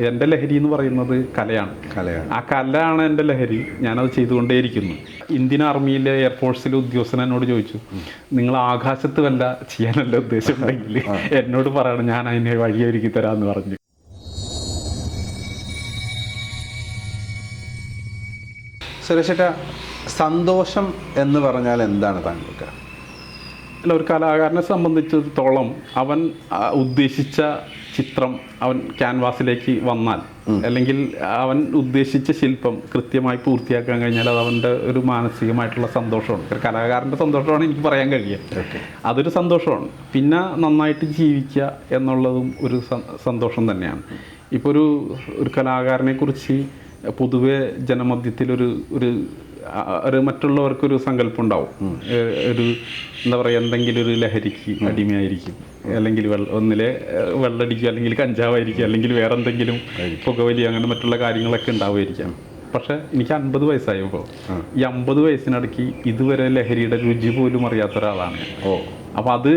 എന്റെ ലഹരി എന്ന് പറയുന്നത് കലയാണ്. കലയാണ്. ആ കലയാണ് എന്റെ ലഹരി. ഞാനത് ചെയ്തുകൊണ്ടേയിരിക്കുന്നു. ഇന്ത്യൻ ആർമിയിലെ എയർഫോഴ്സിലെ ഉദ്യോഗസ്ഥൻ എന്നോട് ചോദിച്ചു നിങ്ങൾ ആകാശത്ത് വല്ല ചെയ്യാനല്ല ഉദ്ദേശമുണ്ടെങ്കിൽ എന്നോട് പറയണം. ഞാൻ അതിനെ വഴിയൊരുക്കി തരാമെന്ന് പറഞ്ഞു. സുരേഷേട്ട സന്തോഷം എന്ന് പറഞ്ഞാൽ എന്താണ് താങ്കൾക്ക്? അല്ല ഒരു കലാകാരനെ സംബന്ധിച്ചിടത്തോളം അവൻ ഉദ്ദേശിച്ച ചിത്രം അവൻ ക്യാൻവാസിലേക്ക് വന്നാൽ അല്ലെങ്കിൽ അവൻ ഉദ്ദേശിച്ച ശില്പം കൃത്യമായി പൂർത്തിയാക്കാൻ കഴിഞ്ഞാൽ അത് അവന്റെ ഒരു മാനസികമായിട്ടുള്ള സന്തോഷമാണ്. ഒരു കലാകാരന്റെ സന്തോഷമാണ് എനിക്ക് പറയാൻ കഴിയുക. അതൊരു സന്തോഷമാണ്. പിന്നെ നന്നായിട്ട് ജീവിക്കുക എന്നുള്ളതും ഒരു സന്തോഷം തന്നെയാണ്. ഇപ്പോൾ ഒരു ഒരു കലാകാരനെ കുറിച്ച് പൊതുവെ ജനമധ്യത്തിലൊരു ഒരു ഒരു മറ്റുള്ളവർക്കൊരു സങ്കല്പം ഉണ്ടാവും ഒരു എന്താ പറയുക എന്തെങ്കിലും ഒരു ലഹരിക്ക് അടിമയായിരിക്കും. അല്ലെങ്കിൽ വെള്ള ഒന്നിലെ വെള്ളടിക്കുക അല്ലെങ്കിൽ കഞ്ചാവായിരിക്കും അല്ലെങ്കിൽ വേറെ എന്തെങ്കിലും പുകവലി അങ്ങനെ മറ്റുള്ള കാര്യങ്ങളൊക്കെ ഉണ്ടാവുമായിരിക്കാം. പക്ഷെ എനിക്ക് അൻപത് വയസ്സായപ്പോൾ ഈ അമ്പത് വയസ്സിനിടയ്ക്ക് ഇതുവരെ ലഹരിയുടെ രുചി പോലും അറിയാത്ത ഒരാളാണ് ഓ. അപ്പോൾ അത്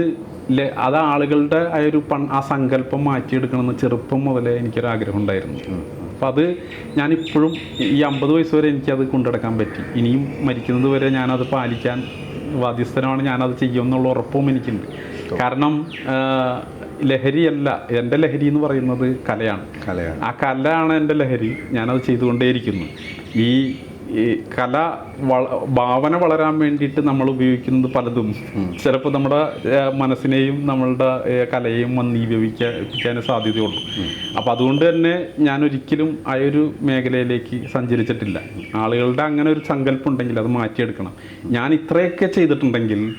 അത് ആളുകളുടെ ആ ഒരു പൺ ആ സങ്കല്പം മാറ്റിയെടുക്കണമെന്ന് ചെറുപ്പം മുതലേ എനിക്കൊരു ആഗ്രഹം ഉണ്ടായിരുന്നു അപ്പം അത് ഞാനിപ്പോഴും ഈ അമ്പത് വയസ്സ് വരെ എനിക്കത് കൊണ്ടുനടക്കാൻ പറ്റി. ഇനിയും മരിക്കുന്നത് വരെ ഞാനത് പാലിക്കാൻ ബാധ്യസ്ഥനാണ് ഞാനത് ചെയ്യുമെന്നുള്ള ഉറപ്പും എനിക്കുണ്ട്. കാരണം ലഹരിയല്ല എന്റെ ലഹരി എന്ന് പറയുന്നത് കലയാണ്. കലയാണ്. ആ കലയാണ് എന്റെ ലഹരി. ഞാനത് ചെയ്തുകൊണ്ടേയിരിക്കുന്നു. ഈ ഈ കല ഭാവന വളരാൻ വേണ്ടിയിട്ട് നമ്മൾ ഉപയോഗിക്കുന്നത് പലതും. ചിലപ്പോൾ നമ്മുടെ മനസ്സിനെയും നമ്മളുടെ കലയെയും മന്ദീഭവിക്കാൻ സാധ്യതയുള്ളൂ. അപ്പം അതുകൊണ്ട് തന്നെ ഞാൻ ഒരിക്കലും ആ ഒരു മേഖലയിലേക്ക് സഞ്ചരിച്ചിട്ടില്ല. ആളുകളുടെ അങ്ങനെ ഒരു സങ്കല്പം ഉണ്ടെങ്കിൽ അത് മാറ്റിയെടുക്കണം. ഞാൻ ഇത്രയൊക്കെ ചെയ്തിട്ടുണ്ടെങ്കിൽ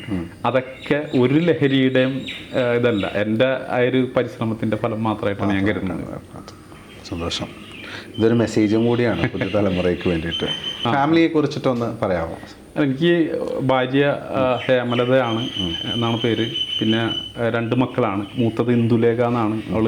അതൊക്കെ ഒരു ലഹരിയുടെയും ഇതല്ല. എന്റെ ആ ഒരു പരിശ്രമത്തിന്റെ ഫലം മാത്രമായിട്ടാണ് ഞാൻ കരുതുന്നത്. സന്തോഷം. ഇതൊരു മെസ്സേജും കൂടിയാണ് പുതിയ തലമുറയ്ക്ക് വേണ്ടിയിട്ട്. ഫാമിലിയെ കുറിച്ചിട്ടൊന്ന് പറയാമോ? എനിക്ക് ഭാര്യ ഹേമലതയാണ് എന്നാണ് പേര്. പിന്നെ രണ്ട് മക്കളാണ്. മൂത്തത് ഇന്ദുലേഖ എന്നാണ്. അവൾ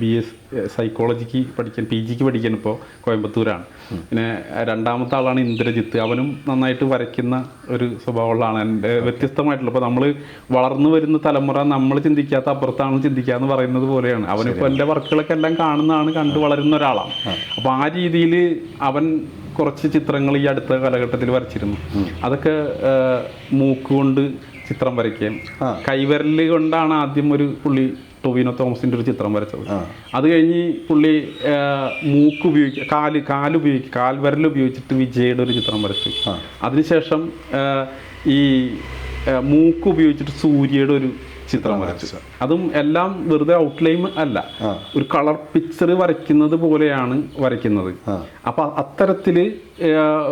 ബി എസ് സൈക്കോളജിക്ക് പഠിക്കാൻ പി ജിക്ക് പഠിക്കാൻ ഇപ്പോൾ കോയമ്പത്തൂരാണ്. പിന്നെ രണ്ടാമത്തെ ആളാണ് ഇന്ദ്രജിത്ത്. അവനും നന്നായിട്ട് വരയ്ക്കുന്ന ഒരു സ്വഭാവമുള്ളതാണ്. എന്റെ വ്യത്യസ്തമായിട്ടുള്ള ഇപ്പോൾ നമ്മൾ വളർന്നു വരുന്ന തലമുറ നമ്മൾ ചിന്തിക്കാത്ത അപ്പുറത്താണ് ചിന്തിക്കുക എന്ന് പറയുന്നത് പോലെയാണ്. അവനിപ്പോൾ എന്റെ വർക്കുകളൊക്കെ എല്ലാം കാണുന്നതാണ് കണ്ടു വളരുന്ന ഒരാളാണ്. അപ്പോൾ ആ രീതിയിൽ അവൻ കുറച്ച് ചിത്രങ്ങൾ ഈ അടുത്ത കാലഘട്ടത്തിൽ വരച്ചിരുന്നു. അതൊക്കെ മൂക്കുകൊണ്ട് ചിത്രം വരയ്ക്കുകയും കൈവരൽ കൊണ്ടാണ് ആദ്യം ഒരു പുള്ളി ടൊവിനോ തോമസിന്റെ ഒരു ചിത്രം വരച്ചത്. അത് കഴിഞ്ഞ് പുള്ളി മൂക്ക് ഉപയോഗിക്കുക കാൽ കാൽ ഉപയോഗിക്കുക കാൽവിരൽ ഉപയോഗിച്ചിട്ട് വിജയുടെ ഒരു ചിത്രം വരച്ചു. അതിനുശേഷം ഈ മൂക്ക് ഉപയോഗിച്ചിട്ട് സൂര്യയുടെ ഒരു ചിത്രം വരച്ചു അതും. എല്ലാം വെറുതെ ഔട്ട്ലൈൻ അല്ല. ഒരു കളർ പിക്ചർ വരയ്ക്കുന്നത് പോലെയാണ് വരയ്ക്കുന്നത്. അപ്പൊ അത്തരത്തിൽ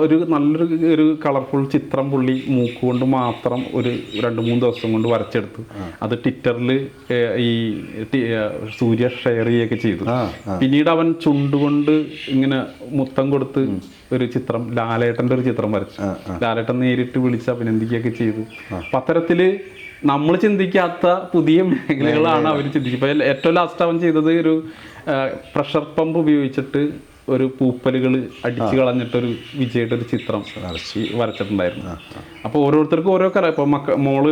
ഒരു നല്ലൊരു ഒരു കളർഫുൾ ചിത്രം പുള്ളി മൂക്കുകൊണ്ട് മാത്രം ഒരു രണ്ട് മൂന്ന് ദിവസം കൊണ്ട് വരച്ചെടുത്തു അത് ട്വിറ്ററിൽ ഈ സൂര്യ ഷെയർ ചെയ്യുകയൊക്കെ ചെയ്തു. പിന്നീട് അവൻ ചുണ്ടുകൊണ്ട് ഇങ്ങനെ മുത്തം കൊടുത്ത് ഒരു ചിത്രം ലാലേട്ടന്റെ ഒരു ചിത്രം വരച്ചു. ലാലേട്ടൻ നേരിട്ട് വിളിച്ച് അഭിനന്ദിക്കുകയൊക്കെ ചെയ്തു. അപ്പം അത്തരത്തിൽ നമ്മൾ ചിന്തിക്കാത്ത പുതിയ മേഖലകളാണ് അവർ ചിന്തിക്കുക ഇപ്പൊ ഏറ്റവും ലാസ്റ്റ് അവൻ ചെയ്തത് ഒരു പ്രഷർ പമ്പ് ഉപയോഗിച്ചിട്ട് ഒരു പൂപ്പലുകൾ അടിച്ചു കളഞ്ഞിട്ടൊരു വിജയുടെ ഒരു ചിത്രം വരച്ചിട്ടുണ്ടായിരുന്നു. അപ്പോൾ ഓരോരുത്തർക്കും ഓരോ കല ഇപ്പോൾ മക്ക മോൾ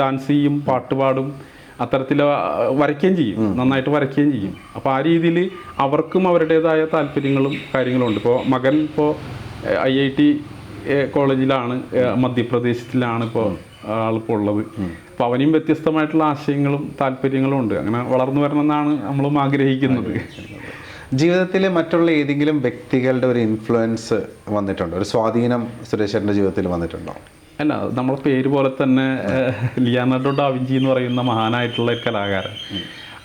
ഡാൻസ് ചെയ്യും പാട്ട് പാടും അത്തരത്തിൽ വരയ്ക്കുകയും ചെയ്യും. നന്നായിട്ട് വരയ്ക്കുകയും ചെയ്യും. അപ്പോൾ ആ രീതിയിൽ അവർക്കും അവരുടേതായ താല്പര്യങ്ങളും കാര്യങ്ങളും ഉണ്ട് ഇപ്പോൾ മകൻ ഇപ്പോൾ ഐ ഐ ടി കോളേജിലാണ് മധ്യപ്രദേശത്തിലാണ് ഇപ്പോൾ ആളിപ്പോൾ ഉള്ളത് അപ്പോൾ അവനെയും വ്യത്യസ്തമായിട്ടുള്ള ആശയങ്ങളും താല്പര്യങ്ങളും ഉണ്ട്. അങ്ങനെ വളർന്നു വരണമെന്നാണ് നമ്മളും ആഗ്രഹിക്കുന്നത്. ജീവിതത്തിൽ മറ്റുള്ള ഏതെങ്കിലും വ്യക്തികളുടെ ഒരു ഇൻഫ്ലുവൻസ് വന്നിട്ടുണ്ടോ? ഒരു സ്വാധീനം സുരേഷേട്ടന്റെ ജീവിതത്തിൽ വന്നിട്ടുണ്ടോ? അല്ല നമ്മുടെ നമ്മളെ പേര് പോലെ തന്നെ ലിയാനാർഡോ ഡാവിഞ്ചി എന്ന് പറയുന്ന മഹാനായിട്ടുള്ള കലാകാരൻ.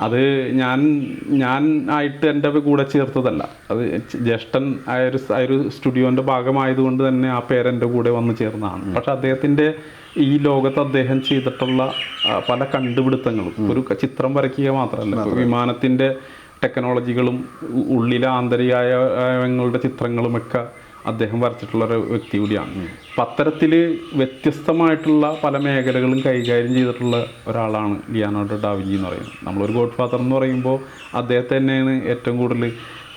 അത് ഞാൻ ഞാൻ ആയിട്ട് എന്റെ കൂടെ ചേർത്തതല്ല. അത് ജ്യേഷ്ഠൻ ആയൊരു ആ ഒരു സ്റ്റുഡിയോന്റെ ഭാഗമായതുകൊണ്ട് തന്നെ ആ പേര് എന്റെ കൂടെ വന്ന് ചേർന്നതാണ്. പക്ഷെ അദ്ദേഹത്തിന്റെ ഈ ലോകത്ത് അദ്ദേഹം ചെയ്തിട്ടുള്ള പല കണ്ടുപിടുത്തങ്ങളും. ഒരു ചിത്രം വരയ്ക്കുക മാത്രമല്ല വിമാനത്തിന്റെ വിമാനത്തിന്റെ ടെക്നോളജികളും ഉള്ളിലെ ആന്തരികങ്ങളുടെ ചിത്രങ്ങളുമൊക്കെ അദ്ദേഹം വരച്ചിട്ടുള്ള ഒരു വ്യക്തി കൂടിയാണ്. അപ്പം അത്തരത്തിൽ വ്യത്യസ്തമായിട്ടുള്ള പല മേഖലകളും കൈകാര്യം ചെയ്തിട്ടുള്ള ഒരാളാണ് ലിയാനാർഡോ ഡാവിഞ്ചി എന്ന് പറയുന്നത്. നമ്മളൊരു ഗോഡ് ഫാദർ എന്ന് പറയുമ്പോൾ അദ്ദേഹത്തെ തന്നെയാണ് ഏറ്റവും കൂടുതൽ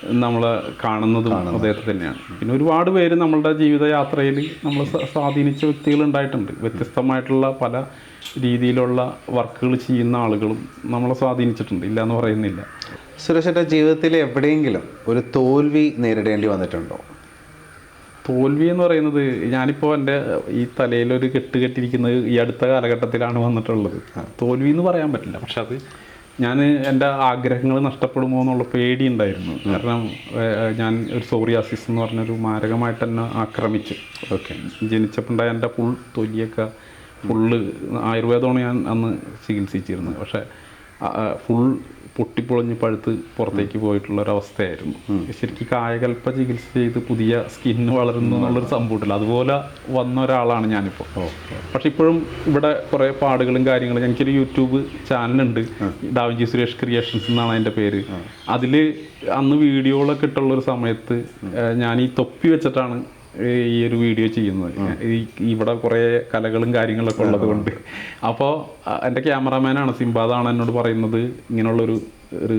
നമ്മൾ കാണുന്നതും അദ്ദേഹത്തെ തന്നെയാണ്. പിന്നെ ഒരുപാട് പേര് നമ്മളുടെ ജീവിതയാത്രയിൽ നമ്മൾ സ്വാധീനിച്ച വ്യക്തികൾ ഉണ്ടായിട്ടുണ്ട്. വ്യത്യസ്തമായിട്ടുള്ള പല രീതിയിലുള്ള വർക്കുകൾ ചെയ്യുന്ന ആളുകളും നമ്മളെ സ്വാധീനിച്ചിട്ടുണ്ട്. ഇല്ല എന്ന് പറയുന്നില്ല സുരേഷന്റെ ജീവിതത്തിൽ എവിടെയെങ്കിലും ഒരു തോൽവി നേരിടേണ്ടി വന്നിട്ടുണ്ടോ? തോൽവി എന്ന് പറയുന്നത് ഞാനിപ്പോൾ എന്റെ ഈ തലയിൽ ഒരു കെട്ട് കെട്ടിരിക്കുന്നത് ഈ അടുത്ത കാലഘട്ടത്തിലാണ് വന്നിട്ടുള്ളത്. തോൽവി എന്ന് പറയാൻ പറ്റില്ല. പക്ഷെ അത് ഞാൻ എന്റെ ആഗ്രഹങ്ങൾ നഷ്ടപ്പെടുമോ എന്നുള്ള പേടി ഉണ്ടായിരുന്നു കാരണം ഞാൻ ഒരു സോറിയാസിസ് എന്ന് പറഞ്ഞൊരു മാരകമായിട്ട് തന്നെ ആക്രമിച്ചു. ഓക്കെ. ജനിച്ചപ്പോണ്ടായ എന്റെ ഫുൾ തൊലിയൊക്കെ ഫുള്ള് ആയുർവേദമാണ് ഞാൻ അന്ന് ചികിത്സിച്ചിരുന്നത്. പക്ഷേ ഫുൾ പൊട്ടിപ്പൊളിഞ്ഞ് പഴുത്ത് പുറത്തേക്ക് പോയിട്ടുള്ള ഒരു അവസ്ഥയായിരുന്നു ശരിക്കും കായകൽപ്പ ചികിത്സ ചെയ്ത് പുതിയ സ്കിന്ന് വളരുന്നു എന്നുള്ളൊരു സംഭവമില്ല അതുപോലെ വന്ന ഒരാളാണ് ഞാനിപ്പോൾ പക്ഷെ ഇപ്പോഴും ഇവിടെ കുറേ പാടുകളും കാര്യങ്ങളും എനിക്കൊരു യൂട്യൂബ് ചാനലുണ്ട് ഡാവിഞ്ചി സുരേഷ് ക്രിയേഷൻസ് എന്നാണ് അതിന്റെ പേര്. അതിൽ അന്ന് വീഡിയോകളൊക്കെ ഇട്ടുള്ളൊരു സമയത്ത് ഞാൻ ഈ തൊപ്പി വെച്ചിട്ടാണ് ഈ ഒരു വീഡിയോ ചെയ്യുന്നത്. ഈ ഇവിടെ കുറേ കലകളും കാര്യങ്ങളൊക്കെ ഉള്ളത് കൊണ്ട്. അപ്പോൾ എന്റെ ക്യാമറാമാനാണ് സിംബാദാണ് എന്നോട് പറയുന്നത്. ഇങ്ങനെയുള്ളൊരു ഒരു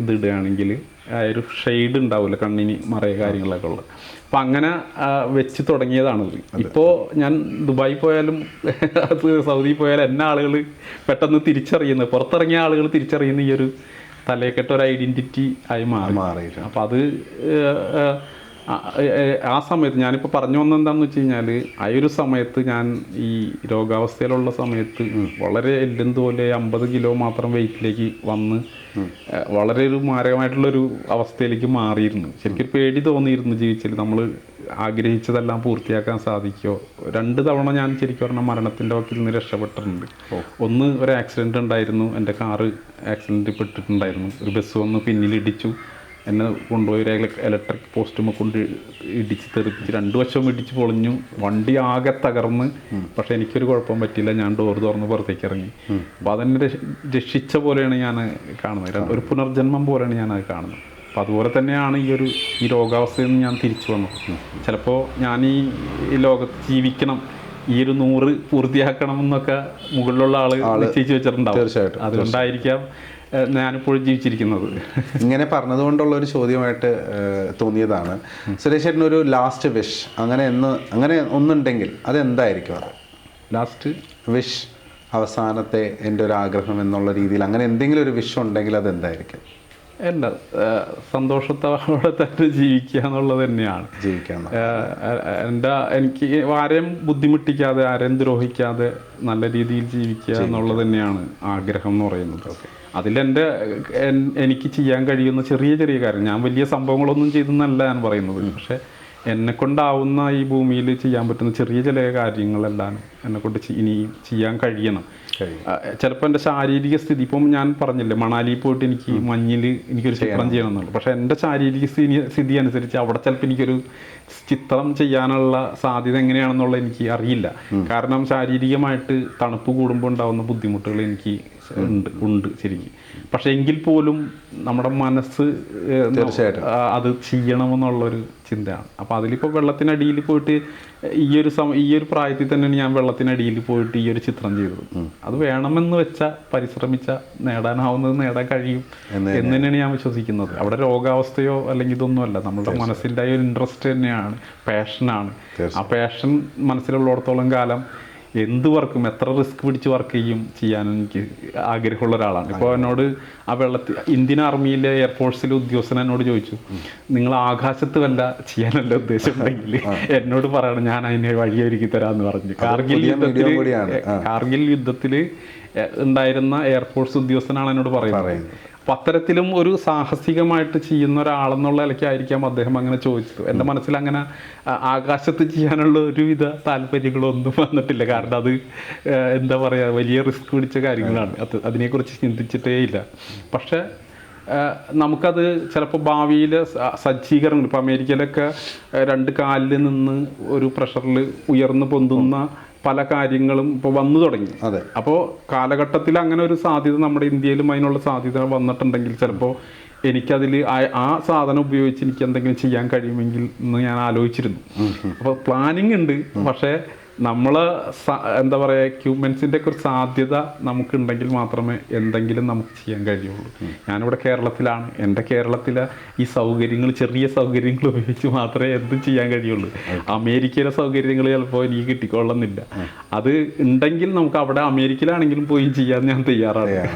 ഇത് ഇടുകയാണെങ്കിൽ ആ ഒരു ഷെയ്ഡ് ഉണ്ടാവില്ല കണ്ണിന് മറയ കാര്യങ്ങളൊക്കെ ഉള്ളത്. അപ്പം അങ്ങനെ വെച്ച് തുടങ്ങിയതാണ് ഇപ്പോൾ ഞാൻ ദുബായി പോയാലും സൗദി പോയാലും എന്നെ ആളുകൾ പെട്ടെന്ന് തിരിച്ചറിയുന്നത്. പുറത്തിറങ്ങിയ ആളുകൾ തിരിച്ചറിയുന്ന ഈ ഒരു തലയെക്കെട്ട ഒരു ഐഡന്റിറ്റി ആയി മാറി. മാറിയിട്ടുണ്ട് അപ്പം അത് ആ സമയത്ത് ഞാനിപ്പോൾ പറഞ്ഞു വന്നത് എന്താണെന്ന് വെച്ച് കഴിഞ്ഞാൽ ആ ഒരു സമയത്ത് ഞാൻ ഈ രോഗാവസ്ഥയിലുള്ള സമയത്ത് വളരെ എല്ലും പോലെ അമ്പത് കിലോ മാത്രം വെയിറ്റിലേക്ക് വന്ന് വളരെ ഒരു മാരകമായിട്ടുള്ളൊരു അവസ്ഥയിലേക്ക് മാറിയിരുന്നു. ശരിക്കും പേടി തോന്നിയിരുന്നു ജീവിച്ചിൽ നമ്മൾ ആഗ്രഹിച്ചതെല്ലാം പൂർത്തിയാക്കാൻ സാധിക്കുമോ രണ്ട് തവണ ഞാൻ ശരിക്കും പറഞ്ഞാൽ മരണത്തിന്റെ വക്കിൽ നിന്ന് രക്ഷപ്പെട്ടിട്ടുണ്ട്. ഒന്ന് ഒരു ആക്സിഡന്റ് ഉണ്ടായിരുന്നു. എന്റെ കാറ് ആക്സിഡന്റ് പെട്ടിട്ടുണ്ടായിരുന്നു. ഒരു ബസ് വന്ന് പിന്നിൽ ഇടിച്ചു എന്നെ കൊണ്ടുപോയി ഒരു ഇലക്ട്രിക് പോസ്റ്റുമ്മ കൊണ്ട് ഇടിച്ച് തെറിപ്പിച്ച് രണ്ട് വശവും ഇടിച്ച് പൊളിഞ്ഞു. വണ്ടി ആകെ തകർന്ന്. പക്ഷെ എനിക്കൊരു കുഴപ്പം പറ്റിയില്ല. ഞാൻ ഡോർ തുറന്ന് പുറത്തേക്ക് ഇറങ്ങി. അപ്പോൾ അതെന്നെ രക്ഷ- രക്ഷിച്ച പോലെയാണ് ഞാൻ കാണുന്നത്. ഒരു പുനർജന്മം പോലെയാണ് ഞാൻ അത് കാണുന്നത്. അപ്പം അതുപോലെ തന്നെയാണ് ഈ ഒരു ഈ രോഗാവസ്ഥയിൽ നിന്ന് ഞാൻ തിരിച്ചു വന്നത്. ചിലപ്പോൾ ഞാൻ ഈ ലോകത്ത് ജീവിക്കണം ഈ ഒരു നൂറ് പൂർത്തിയാക്കണം എന്നൊക്കെ മുകളിലുള്ള ആൾ നിശ്ചയിച്ച് വെച്ചിട്ടുണ്ടാവും. അതുകൊണ്ടായിരിക്കാം ഏഹ്, ഞാനിപ്പോഴും ജീവിച്ചിരിക്കുന്നത്. ഇങ്ങനെ പറഞ്ഞതുകൊണ്ടുള്ള ഒരു ചോദ്യമായിട്ട് തോന്നിയതാണ്. സുരേഷ് ചേട്ടൻ ഒരു ലാസ്റ്റ് വിഷ് അങ്ങനെ എന്ന് അങ്ങനെ ഒന്നുണ്ടെങ്കിൽ അതെന്തായിരിക്കും അത്? ലാസ്റ്റ് വിഷ് അവസാനത്തെ എന്റെ ഒരു ആഗ്രഹം എന്നുള്ള രീതിയിൽ അങ്ങനെ എന്തെങ്കിലും ഒരു വിഷ് ഉണ്ടെങ്കിൽ അത് എന്തായിരിക്കും അല്ല സന്തോഷത്തോടെ തന്നെ ജീവിക്കുക എന്നുള്ളത് തന്നെയാണ്. ജീവിക്കണം ഏഹ്, എന്റെ എനിക്ക് ആരെയും ബുദ്ധിമുട്ടിക്കാതെ ആരെയും ദ്രോഹിക്കാതെ നല്ല രീതിയിൽ ജീവിക്കുക എന്നുള്ളത് തന്നെയാണ് ആഗ്രഹം എന്ന് പറയുന്നത്. അതിലെന്റെ എനിക്ക് ചെയ്യാൻ കഴിയുന്ന ചെറിയ ചെറിയ കാര്യം. ഞാൻ വലിയ സംഭവങ്ങളൊന്നും ചെയ്തെന്നല്ല ഞാൻ പറയുന്നത്. പക്ഷെ എന്നെ കൊണ്ടാവുന്ന ഈ ഭൂമിയിൽ ചെയ്യാൻ പറ്റുന്ന ചെറിയ ചില കാര്യങ്ങളെല്ലാം എന്നെ കൊണ്ട് ഇനി ചെയ്യാൻ കഴിയണം. കഴിയും. ചിലപ്പോൾ എന്റെ ശാരീരിക സ്ഥിതി ഇപ്പം ഞാൻ പറഞ്ഞില്ലേ മണാലിയിൽ പോയിട്ട് എനിക്ക് മഞ്ഞിൽ എനിക്കൊരു ചിത്രം ചെയ്യണം. എന്നുള്ളു പക്ഷേ എന്റെ ശാരീരിക സ്ഥിതി സ്ഥിതി അനുസരിച്ച് അവിടെ ചിലപ്പോൾ എനിക്കൊരു ചിത്രം ചെയ്യാനുള്ള സാധ്യത എങ്ങനെയാണെന്നുള്ള എനിക്ക് അറിയില്ല. കാരണം ശാരീരികമായിട്ട് തണുപ്പ് കൂടുമ്പോൾ ഉണ്ടാകുന്ന ബുദ്ധിമുട്ടുകൾ എനിക്ക് ഉണ്ട് ഉണ്ട് ശരിക്കും. പക്ഷെ എങ്കിൽ പോലും നമ്മുടെ മനസ്സ് തീർച്ചയായിട്ടും. അത് ചെയ്യണമെന്നുള്ളൊരു ചിന്തയാണ്. അപ്പോൾ അതിലിപ്പോൾ വെള്ളത്തിനടിയിൽ പോയിട്ട് ഈ ഒരു സമ ഈ ഒരു പ്രായത്തിൽ തന്നെയാണ് ഞാൻ വെള്ളത്തിനടിയിൽ പോയിട്ട് ഈ ഒരു ചിത്രം ചെയ്തത്. അത് വേണമെന്ന് വെച്ചാൽ പരിശ്രമിച്ച നേടാനാവുന്നത് നേടാൻ കഴിയും എന്ന് തന്നെയാണ്. ഞാൻ വിശ്വസിക്കുന്നത്. അവിടെ രോഗാവസ്ഥയോ അല്ലെങ്കിൽ ഇതൊന്നുമല്ല നമ്മുടെ മനസ്സിന്റെ ഒരു ഇൻട്രസ്റ്റ് തന്നെയാണ്. പാഷനാണ് ആ പാഷൻ മനസ്സിലുള്ളിടത്തോളം കാലം എന്ത് വർക്കും എത്ര റിസ്ക് പിടിച്ച് വർക്ക് ചെയ്യും ചെയ്യാൻ എനിക്ക് ആഗ്രഹമുള്ള ഒരാളാണ്. ഇപ്പോൾ എന്നോട് ആ വെള്ളത്തിൽ ഇന്ത്യൻ ആർമിയിലെ എയർഫോഴ്സിലെ ഉദ്യോഗസ്ഥൻ എന്നോട് ചോദിച്ചു നിങ്ങൾ ആകാശത്ത് വല്ല ചെയ്യാനല്ല ഉദ്ദേശമുണ്ടെങ്കിൽ എന്നോട് പറയണം ഞാൻ അതിനെ വഴിയൊരുക്കി തരാമെന്ന് പറഞ്ഞു. കാർഗിൽ യുദ്ധത്തിൽ. കാർഗിൽ യുദ്ധത്തിൽ ഉണ്ടായിരുന്ന എയർഫോഴ്സ് ഉദ്യോഗസ്ഥനാണ് എന്നോട് പറയുന്നത്. അപ്പം അത്തരത്തിലും ഒരു സാഹസികമായിട്ട് ചെയ്യുന്ന ഒരാളെന്നുള്ള നിലയ്ക്കായിരിക്കാം അദ്ദേഹം അങ്ങനെ ചോദിച്ചത്. എന്റെ മനസ്സിൽ അങ്ങനെ ആകാശത്ത് ചെയ്യാനുള്ള ഒരുവിധ താല്പര്യങ്ങളൊന്നും വന്നിട്ടില്ല. കാരണം അത് എന്താ പറയുക വലിയ റിസ്ക് പിടിച്ച കാര്യങ്ങളാണ്. അത് അതിനെക്കുറിച്ച് ചിന്തിച്ചിട്ടേ ഇല്ല. പക്ഷേ നമുക്കത് ചിലപ്പോൾ ഭാവിയിൽ സജ്ജീകരണം ഇപ്പോൾ അമേരിക്കയിലൊക്കെ രണ്ട് കാലിൽ നിന്ന് ഒരു പ്രഷറിൽ ഉയർന്നു പൊന്തുന്ന പല കാര്യങ്ങളും ഇപ്പോൾ വന്നു തുടങ്ങി. അതെ. അപ്പോൾ കാലഘട്ടത്തിൽ അങ്ങനെ ഒരു സാധ്യത നമ്മുടെ ഇന്ത്യയിലും അതിനുള്ള സാധ്യത വന്നിട്ടുണ്ടെങ്കിൽ ചിലപ്പോൾ എനിക്കതിൽ ആ സാധനം ഉപയോഗിച്ച് എനിക്ക് എന്തെങ്കിലും ചെയ്യാൻ കഴിയുമെങ്കിൽ എന്ന് ഞാൻ ആലോചിച്ചിരുന്നു. അപ്പോൾ പ്ലാനിങ് ഉണ്ട്. പക്ഷേ നമ്മൾ എന്താ പറയുക എക്യൂപ്മെൻസിന്റെ ഒക്കെ ഒരു സാധ്യത നമുക്കുണ്ടെങ്കിൽ മാത്രമേ എന്തെങ്കിലും നമുക്ക് ചെയ്യാൻ കഴിയുള്ളൂ. ഞാനിവിടെ കേരളത്തിലാണ്. എന്റെ കേരളത്തിലെ ഈ സൗകര്യങ്ങൾ ചെറിയ സൗകര്യങ്ങൾ ഉപയോഗിച്ച് മാത്രമേ എന്തും ചെയ്യാൻ കഴിയുള്ളൂ. അമേരിക്കയിലെ സൗകര്യങ്ങൾ ചിലപ്പോൾ എനിക്ക് കിട്ടിക്കൊള്ളുന്നില്ല. അത് ഉണ്ടെങ്കിൽ നമുക്ക് അവിടെ അമേരിക്കയിലാണെങ്കിലും പോയി ചെയ്യാൻ ഞാൻ തയ്യാറാണ്.